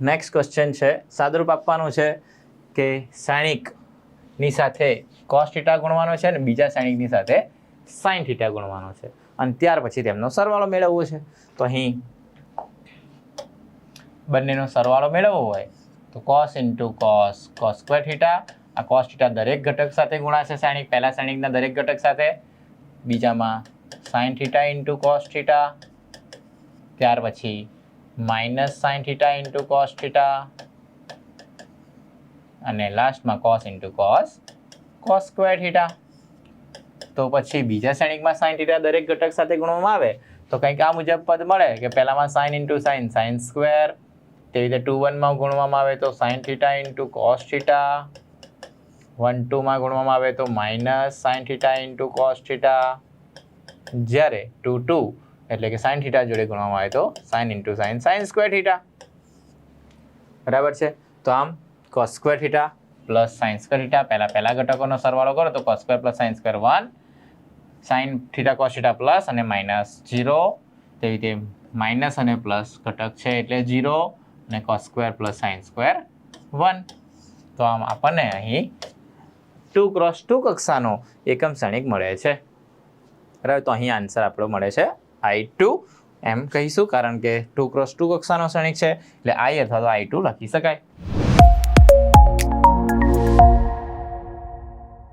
Next question છે, સાદરૂપ આપવાનું છે કે સાયણિકની સાથે કોસ થીટા ગુણવાનો છે અને બીજા સાયણિકની સાથે સાઇન થીટા ગુણવાનો છે. અને ત્યાર પછી તેમનો સરવાળો મેળવવો છે. તો અહીં બંનેનો સરવાળો મેળવવો હોય તો cos into cos cos square theta આ કોસ થીટા દરેક ઘટક સાથે ગુણાશે સાયણિક, પહેલા સાયણિકના દરેક ઘટક સાથે, બીજામાં sine theta into cos theta ત્યાર પછી minus sine theta into cos theta અને લાસ્ટમાં cos into cos cos square theta. તો પછી બીજા શ્રેણિકમાં સાઇન થીટા દરેક ઘટક સાથે ગુણવામાં આવે, તો કંઈક આ મુજબ પદ મળે કે પહેલામાં sine into sine sine square. તેવી રીતે ટુ વનમાં ગુણવામાં આવે તો sine theta into cos theta. One ટુમાં ગુણવામાં આવે તો minus sine theta into cos theta. જ્યારે ટુ ટુ એટલે કે સાઇન થીટા જોડે ગુણવામાં આવે તો sine into sine sine square theta બરાબર છે? તો આમ cos square theta plus sine square theta પહેલા પહેલા ઘટકોનો સરવાળો કરો તો cos square plus sine square one sine theta cos theta plus અને માઇનસ જીરો તેવી રીતે માઇનસ અને પ્લસ ઘટક છે એટલે જીરો અને cos square plus sine square one તો આમ આપણને અહીં ટુ ક્રોસ ટુ કક્ષાનો એકમ શ્રેણિક મળે છે. બરાબર? તો અહીં આન્સર આપણો મળે છે આઈ ટુ એમ કહીશું કારણ કે ટુ ક્રોસ ટુ કક્ષાનો શ્રેણિક છે. એટલે આઈ અથવા તો આઈ ટુ લખી શકાય.